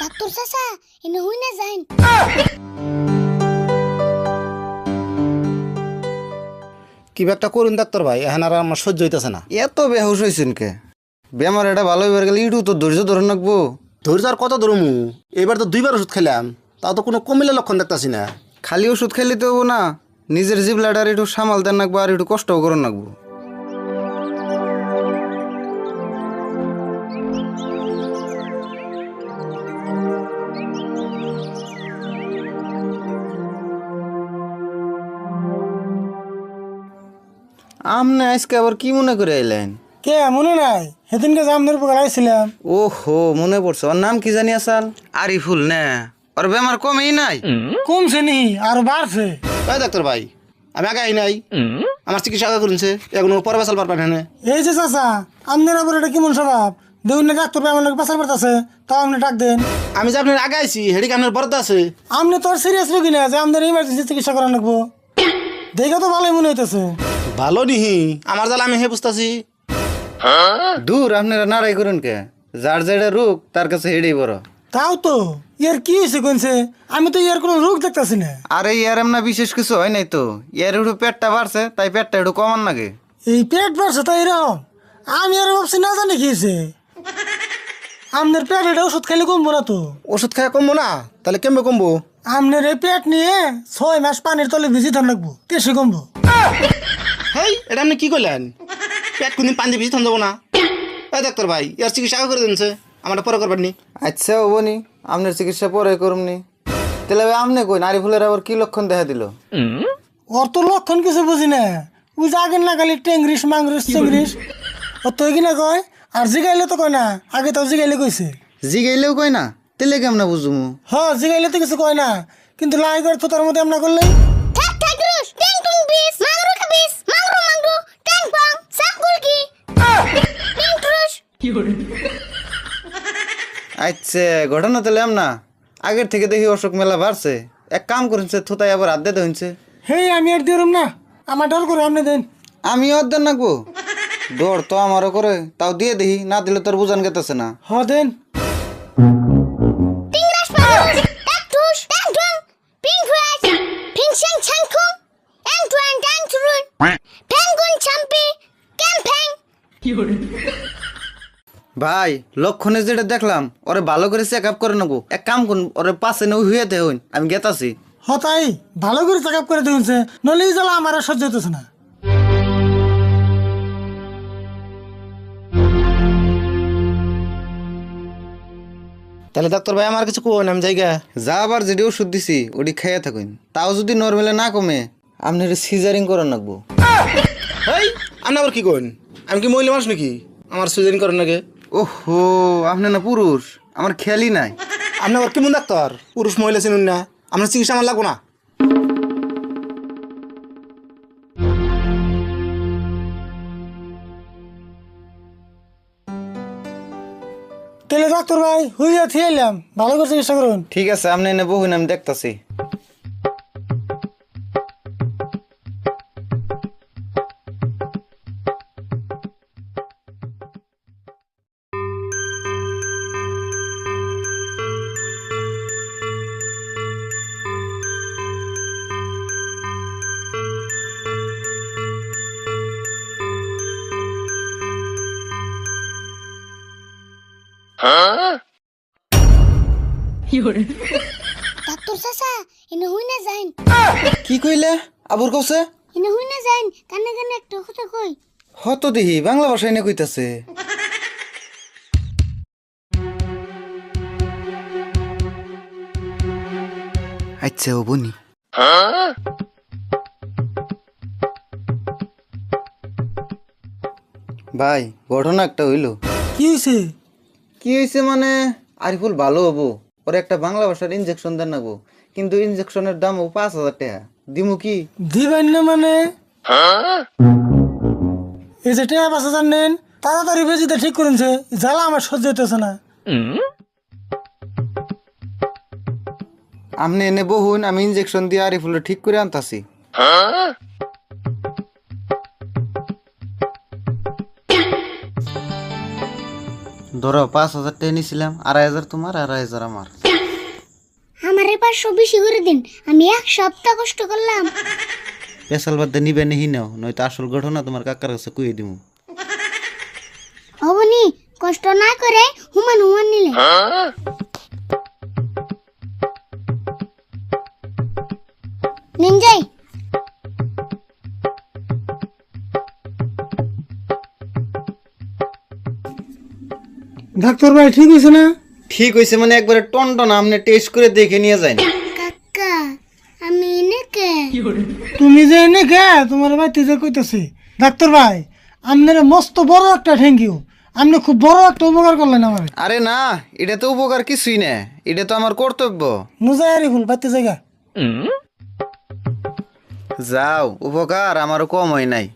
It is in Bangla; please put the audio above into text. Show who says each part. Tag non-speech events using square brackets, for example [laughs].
Speaker 1: ডাক্তার চাচা এনে হই না যাইন
Speaker 2: কিবা একটা করুন ডাক্তার ভাই। এখন আর আমার সহ্য হইতেছে না।
Speaker 3: এত বেহুশ হয়েছেন কে? বেমার এটা ভালো হইবার গেলে ইটু তো ধৈর্য ধরে রাখব।
Speaker 2: ধৈর্য আর কত ধরমু? এবার তো দুইবার ওষুধ খেলাম। তাও তো কোনো কমিলে লক্ষণ দেখতাছি না।
Speaker 3: খালি ওষুধ খাইলে তো হব না। নিজের জিবলাটার একটু সামাল দেন রাখব আর একটু কষ্টও করে রাখব। আমনে আজকে আবার কি মনে করে আইলেন?
Speaker 4: কে মনে নাই? সেদিনকে জামদের উপর আইছিলাম
Speaker 3: ওহো মনে পড়ছে। ওর নাম কি জানি আসাল? আরিফুল না। ওর বেমার কমেই নাই।
Speaker 4: কমছে নি আর বাড়ছে।
Speaker 2: এই ডাক্তার ভাই আমি আগে আই নাই। আমার চিকিৎসা আগে করুনছে এখন পরে বেসাল পারবেন হ্যাঁ
Speaker 4: এই যে চাচা আপনার আবার এটা কেমন স্বভাব? দেখুন না ডাক্তার ভাই আমার পেশার পাঠাছে তাও আপনি ডাক দেন।
Speaker 2: আমি যে আপনার আগে আইছি হেডিকে আপনার বরাদ্দ আছে।
Speaker 4: আপনি তো সিরিয়াস রোগী না যে আমাদের ইমার্জেন্সি চিকিৎসা করা লাগবো। দেখে তো ভালোই মনে হইতেছে।
Speaker 2: ভালো নিহি। আমার জ্বালা আমি হে বুঝতেছি।
Speaker 3: দূর আপনারা নাড়াই করুন কে? যার যেটা রোগ তার কাছে হেডেই বড়।
Speaker 4: তাও তো ইয়ার কি হয়েছে কোনছে আমি তো ইয়ার কোনো রোগ দেখতেছি না।
Speaker 3: আরে ইয়ার এমনা বিশেষ কিছু হয় নাই তো। ইয়ার একটু পেটটা বাড়ছে তাই পেটটা একটু কমান লাগে
Speaker 4: এই পেট বাড়ছে তাই এরকম আমি আর ভাবছি না জানি কি হয়েছে আপনার পেট এটা ওষুধ খাইলে কমবো না তো।
Speaker 2: ওষুধ খায় কমবো না? তাহলে কেমবে কমবো?
Speaker 4: আপনার এই পেট নিয়ে ছয় মাস পানির তলে ভিজি ধর লাগবো। তেসে কমবো।
Speaker 2: হেই এটা আপনি কি করলেন পেট কোনদিন পানি বেশি থান না। এই ডাক্তার ভাই ইয়ার চিকিৎসা করে দিনছে আমার পরে করবেন নি।
Speaker 3: আচ্ছা হবনি আপনার চিকিৎসা পরে করুমনি তাহলে ভাই আপনি কই নারী ফুলের আবার কি লক্ষণ দেখা দিল?
Speaker 4: ওর তো লক্ষণ কিছু বুঝি না। ওই আগে না খালি টেংরিস মাংরিস চেংরিস ও তো কিনা কয় আর জিগাইলে তো কয় না আগে তো জিগাইলে কইছে।
Speaker 3: জিগাইলেও কই না তাহলে কেমন বুঝুমু
Speaker 4: হ জিগাইলে তো কিছু কয় না কিন্তু লাই করে তো তার মধ্যে আমরা করলে [laughs]
Speaker 3: আচ্ছা ঘটনা তাহলে না। আগের থেকে দেখি অশোক মেলা বাড়ছে। এক কাম করেছে থোতায় আবার আদ্যে হইছে
Speaker 4: হে আমি আর দিলাম না। আমার ডর করে আপনি দেন।
Speaker 3: আমি অর্ধেক নাকবো ডর তো আমারও করে। তাও দিয়ে দেখি না দিলে তোর বুঝান গেতেছে না।
Speaker 4: হ দেন।
Speaker 3: ভাই লক্ষণে যেটা দেখলাম ওরে ভালো করে চেক আপ করে নেব। এক কাম করুন ওরে পাশে নেই দে হইন আমি গেতাছি।
Speaker 4: হ তাই? ভালো করে চেক আপ করে দেখুনছে নলে জ্বালা আমার আর সহ্য হইতেছে না।
Speaker 2: তাহলে ডাক্তার ভাই আমার কিছু কোন আমি জায়গা।
Speaker 3: যা আবার যেটি ওষুধ দিছি ওটি খাইয়া থাকুন। তাও যদি নর্মালে না কমে আপনার সিজারিং করে নাকবো
Speaker 2: হেই আপনি আবার কি কোন আমি কি মহিলা মানুষ নাকি? আমার সুইজারিং করেন নাকি
Speaker 3: ওহো আপনি না পুরুষ আমার খেয়ালই নাই।
Speaker 2: আপনি আবার কেমন ডাক্তার? পুরুষ মহিলা চিনুন না আপনার চিকিৎসা আমার লাগবো না।
Speaker 4: তাহলে ডাক্তার ভাই হইয়া থিয়াইলাম ভালো করে চিকিৎসা করুন।
Speaker 3: ঠিক আছে আপনি এনে বহুন আমি দেখতাছি।
Speaker 1: ডাক্তার চাচা এনে হই না যাইন
Speaker 3: কি কইলে? আবুর কছে
Speaker 1: এনে হই না যাইন কানে কানে একটা কথা কই
Speaker 3: হত দেখি বাংলা ভাষায় এনে কইতাছে। আচ্ছা ও বনি। ভাই ঘটনা একটা হইল।
Speaker 4: কি হয়েছে
Speaker 3: কি হয়েছে মানে? আরিফুল ভালো হব। ওর একটা বাংলা ভাষার ইনজেকশন দেন নাগো। কিন্তু ইনজেকশনের দাম পাঁচ হাজার টাকা। দিমু কি?
Speaker 4: দিবেন না মানে? এই যে টেয়া বাসা জানেন তাড়াতাড়ি বেজিতে ঠিক করেছে জ্বালা আমার সহ্য হইতেছে না।
Speaker 3: আপনি এনে বহুন আমি ইনজেকশন দিয়ে আরিফুলে ঠিক করে আনতাছি। ধরো পাঁচ হাজার টাকা নিয়েছিলাম আড়াই হাজার তোমার আড়াই হাজার আমার।
Speaker 1: আমারে পাঁচশো বেশি করে দিন আমি এক সপ্তাহ কষ্ট করলাম।
Speaker 3: পেশাল বাদ নিবে নিহি নাও নয়তো আসল ঘটনা তোমার কাকার কাছে কুয়ে দিব
Speaker 1: হবনি কষ্ট না করে হুমান হুমান নিলে। নিন যাই।
Speaker 4: ডাক্তার ভাই ঠিক হয়েছে না?
Speaker 3: ঠিক হয়েছে মানে একবারে টন টন আপনি টেস্ট করে দেখে নিয়ে যান
Speaker 1: কাকা আমি এনেকে।
Speaker 4: তুমি যে এনে গে তোমার বাড়িতে যে কইতেছি ডাক্তার ভাই আপনার মস্ত বড় একটা থ্যাংক ইউ আপনি খুব বড় একটা উপকার করলেন আমার।
Speaker 3: আরে না এটা তো উপকার কিছুই না এটা তো আমার কর্তব্য।
Speaker 4: মুজাহারি ফুল বাড়তে জায়গা
Speaker 3: যাও উপকার আমারও কম হয় নাই।